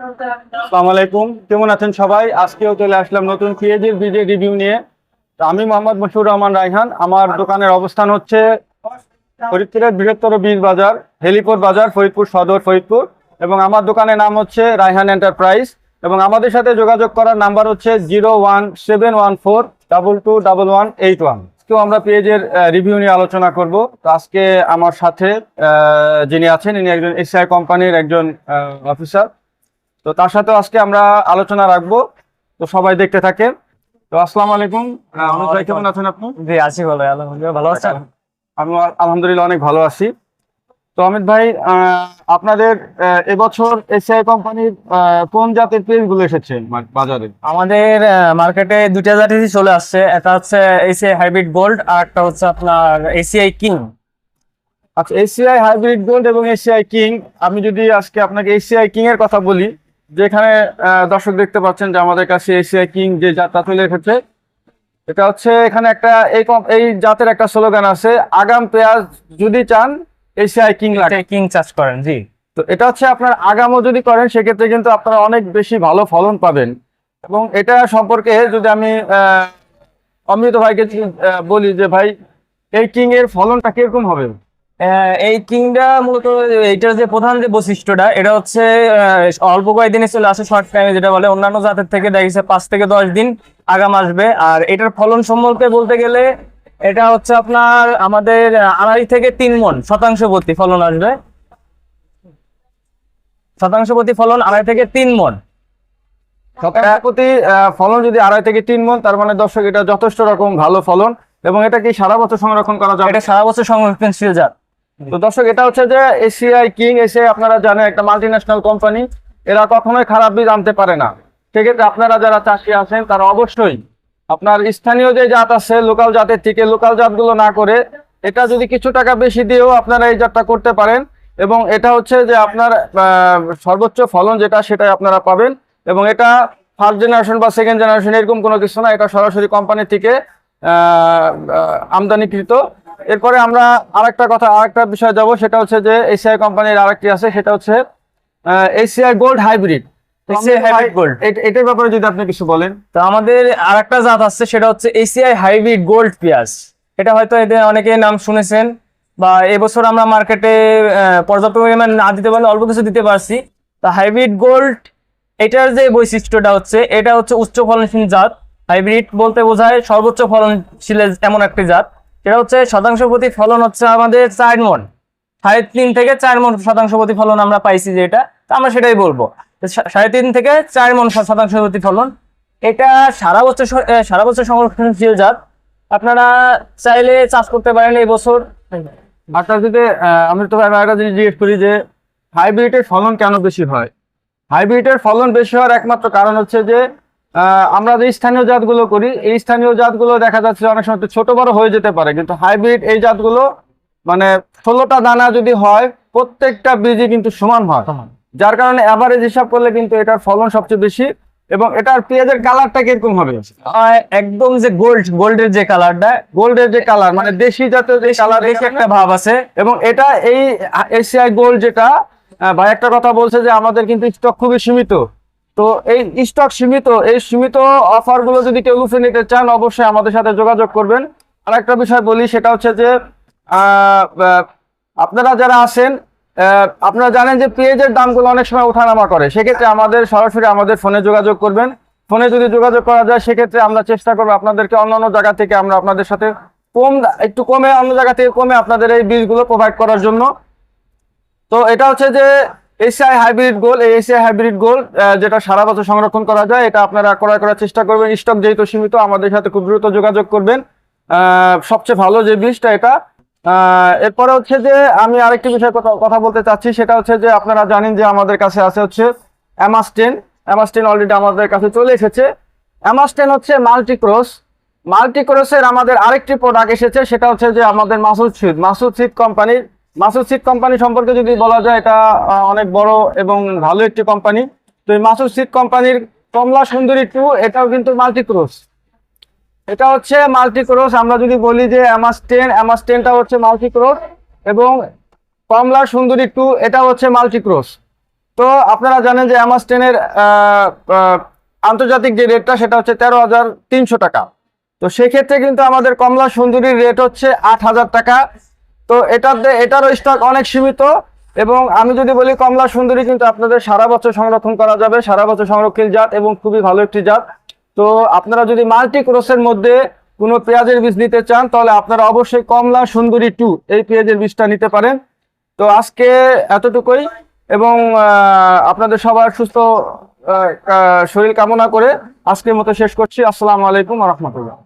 আসসালামু কেমন আছেন সবাই? আজকেও চলে আসলাম নতুন পিএজির বীজের রিভিউ নিয়ে। আমি মোহাম্মদ মশিউর রহমান রাইহান আমার দোকানের অবস্থান হচ্ছে ফরিদপুরের বৃহত্তর বীজ বাজার, হেলিপুর বাজার, ফরিদপুর সদর ফরিদপুর। এবং আমার দোকানের নাম হচ্ছে রাইহান এন্টারপ্রাইজ। এবং আমাদের সাথে যোগাযোগ করার নাম্বার হচ্ছে zero one seven one four double two double one eight one. তো আমরা পেজের রিভিউ নিয়ে আলোচনা করব। তো আজকে আমার সাথে যিনি আছেন, ইনি একজন এসিআই কোম্পানির একজন অফিসার তো তার সাথে আজকে আমরা আলোচনা রাখব। তো সবাই দেখতে থাকেন। তো আসসালামু আলাইকুম। অনুজ ভাই কেমন আছেন আপনি? জি আছি ভালো আলহামদুলিল্লাহ ভালো আছেন? আমি আলহামদুলিল্লাহ অনেক ভালো আছি। তো অমিত ভাই আপনাদের এবছর এসিআই কোম্পানির কোন জাতের পেজগুলো এসেছে বাজারে? আমাদের মার্কেটে দুইটা জাতি চলে আসছে। এটা হচ্ছে এসিআই হাইব্রিড গোল্ড আর একটা হচ্ছে আপনার এসিআই কিং। আচ্ছা এসিআই হাইব্রিড গোল্ড এবং এসিআই কিং। আমি যদি আজকে আপনাকে এসিআই কিং এর কথা বলি যেখানে দর্শক দেখতে পাচ্ছেন যে আমাদের কাছে এসিআই কিং যে জাতটা চলে এসেছে এটা হচ্ছে এখানে একটা এই এই জাতের একটা স্লোগান আছে আগাম পেঁয়াজ যদি চান এসিআই কিং লাগে কিং চাষ করেন জি। তো এটা হচ্ছে আপনার আগামও যদি করেন সেক্ষেত্রে কিন্তু আপনারা অনেক বেশি ভালো ফলন পাবেন। এবং এটা সম্পর্কে যদি আমি অমৃত ভাইকে বলি যে ভাই এই কিং এর ফলনটা কীরকম হবে? এই কিংটা মূলত এইটার যে প্রধান যে বৈশিষ্ট্যটা এটা হচ্ছে অল্প কয়েকদিনে চলে আসে শর্ট টাইমে যেটা বলে অন্যান্য জাতের থেকে দেখা পাঁচ থেকে দশ দিন আগাম আসবে। আর এটার ফলন সম্পর্কে বলতে গেলে এটা হচ্ছে আপনার আমাদের আড়াই থেকে তিন মন শতাংশ প্রতি ফলন আসবে। শতাংশ প্রতি ফলন আড়াই থেকে তিন মন। প্রতি ফলন যদি আড়াই থেকে তিন মন তার মানে দর্শক এটা যথেষ্ট রকম ভালো ফলন। এবং এটা কি সারা বছর সংরক্ষণ করা যাবে? এটা সারা বছর সংরক্ষণশীল জাত। তো দর্শক, এটা হচ্ছে যে এসিআই কিং এসে আপনারা জানেন একটা মাল্টিন্যাশনাল কোম্পানি এরা কখনোই খারাপ বীজ আনতে পারে না। সেক্ষেত্রে আপনারা যারা চাষি আছেন, তারা অবশ্যই আপনার স্থানীয় যে জাত আছে লোকাল জাতের থেকে লোকাল জাতগুলো না করে, এটা যদি কিছু টাকা বেশি দিয়েও আপনারা এই জাতটা করতে পারেন এবং এটা হচ্ছে যে আপনার সর্বোচ্চ ফলন যেটা, সেটাই আপনারা পাবেন এবং এটা ফার্স্ট জেনারেশন বা সেকেন্ড জেনারেশন এরকম কোনো কিছু না, এটা সরাসরি কোম্পানি থেকে আমদানিকৃত এরপরে আমরা আরেকটা কথা আরেকটা বিষয় যাব সেটা হচ্ছে যে এসিআই কোম্পানির আরেকটি আছে সেটা হচ্ছে এসিআই গোল্ড হাইব্রিড। এটার ব্যাপারে যদি আপনি কিছু বলেন। তো আমাদের আরেকটা জাত আছে সেটা হচ্ছে এসিআই হাইব্রিড গোল্ড পেঁয়াজ এটা হয়তো এদের অনেকে নাম শুনেছেন বা এবছর আমরা মার্কেটে পর্যাপ্ত পরিমাণ না দিতে পারলে অল্প কিছু দিতে পারছি। তা হাইব্রিড গোল্ড এটার যে বৈশিষ্ট্যটা হচ্ছে এটা হচ্ছে উচ্চ ফলনশীল জাত। হাইব্রিড বলতে বোঝায় সর্বোচ্চ ফলনশীল এমন একটি জাত। এটা হচ্ছে শতাংশ প্রতি ফলন হচ্ছে আমাদের চার মন সাড়ে তিন থেকে চার মন শতাংশ প্রতি ফলন আমরা পাইছি যেটা, তা আমরা সেটাই বলব। সাড়ে তিন থেকে চার মন শতাংশ প্রতি ফলন, এটা সারা বছর সারা বছর সংরক্ষণশীল জাত। আপনারা চাইলে চাষ করতে পারেন এই বছর। আপনার যদি আমি তো একটা জিনিস জিজ্ঞেস করি যে, হাইব্রিডের ফলন কেন বেশি হয়? হাইব্রিডের ফলন বেশি হওয়ার একমাত্র কারণ হচ্ছে যে আমরা যে স্থানীয় জাতগুলো করি এই স্থানীয় জাতগুলো দেখা যাচ্ছে অনেক সময় ছোট বড় হয়ে যেতে পারে কিন্তু হাইব্রিড এই জাতগুলো মানে ষোলোটা দানা যদি হয় প্রত্যেকটা বীজই কিন্তু সমান হয়। যার কারণে অ্যাভারেজ হিসাব করলে কিন্তু এটার ফলন সবচেয়ে বেশি এবং এটার পেঁয়াজের কালারটা কীরকম হবে? একদম যে গোল্ড গোল্ডের যে কালারটা গোল্ডের যে কালার মানে দেশি জাতের যে কালার একটা ভাব আছে। এবং এটা এই এশিয়াই গোল্ড যেটা ভাই একটা কথা বলছে যে আমাদের কিন্তু স্টক খুবই সীমিত। তো এই স্টক সীমিত, এই সীমিত অফারগুলো যদি কেউ লুফে নিতে চান, অবশ্যই আমাদের সাথে যোগাযোগ করবেন। আর একটা বিষয় বলি, সেটা হচ্ছে যে আপনারা যারা আসেন আপনারা জানেন যে পেঁয়াজের দামগুলো অনেক সময় ওঠানামা করে। সেক্ষেত্রে আমাদের সরাসরি আমাদের ফোনে যোগাযোগ করবেন। ফোনে যদি যোগাযোগ করা যায়, সেক্ষেত্রে আমরা চেষ্টা করব আপনাদেরকে অন্যান্য জায়গা থেকে আমরা আপনাদের সাথে কম, একটু কমে অন্য জায়গা থেকে কমে আপনাদের এই বীজগুলো প্রোভাইড করার জন্য। তো এটা হচ্ছে যে এসিআই হাইব্রিড গোল এই হাইব্রিড গোল যেটা সারা বছর সংরক্ষণ করা যায়, এটা আপনারা ক্রয় করার চেষ্টা করবেন। স্টক যেহেতু সীমিত, আমাদের সাথে খুব দ্রুত যোগাযোগ করবেন। সবচেয়ে ভালো যে বীজটা এটা এরপরে হচ্ছে যে আমি আরেকটি বিষয়ে কথা বলতে চাচ্ছি, সেটা হচ্ছে যে আপনারা জানেন যে আমাদের কাছে আছে হচ্ছে অ্যামাস্টেন অ্যামাস্টেন অলরেডি আমাদের কাছে চলে এসেছে। অ্যামাস্টেন হচ্ছে মাল্টিক্রস মাল্টিক্রসের আমাদের আরেকটি প্রোডাক্ট এসেছে, সেটা হচ্ছে যে আমাদের মাসুদ সিড মাসুদ সিড কোম্পানির মাসুদ সিড কোম্পানি সম্পর্কে যদি বলা যায়, এটা অনেক বড় এবং ভালো একটি কোম্পানি। তো এই মাসুদ সিড কোম্পানির কমলা সুন্দরী টু, এটাও কিন্তু মাল্টিক্রস। এটা হচ্ছে মাল্টিক্রোস। আমরা যদি বলি যে অ্যামাস টেন অ্যামাস টেনটা হচ্ছে মাল্টিক্রস এবং কমলা সুন্দরী টু এটা হচ্ছে মাল্টিক্রোস। তো আপনারা জানেন যে অ্যামাস্টেনের আন্তর্জাতিক যে রেটটা, সেটা হচ্ছে তেরো হাজার তিনশো টাকা। তো সেক্ষেত্রে কিন্তু আমাদের কমলা সুন্দরীর রেট হচ্ছে আট হাজার টাকা। তো এটার এটারও স্টক অনেক সীমিত এবং আমি যদি বলি কমলা সুন্দরী কিন্তু আপনাদের সারা বছর সংরক্ষণ করা যাবে, সারা বছর সংরক্ষিত জাত এবং খুবই ভালো একটি জাত। তো আপনারা যদি মাল্টি ক্রসের মধ্যে কোনো পেঁয়াজের বীজ নিতে চান, তাহলে আপনারা অবশ্যই কমলা সুন্দরী টু এই পেঁয়াজের বীজটা নিতে পারেন। তো আজকে এতটুকুই এবং আপনাদের সবার সুস্থ শরীর কামনা করে আজকের মতো শেষ করছি। আসসালামু আলাইকুম রহমতুল্লাহ।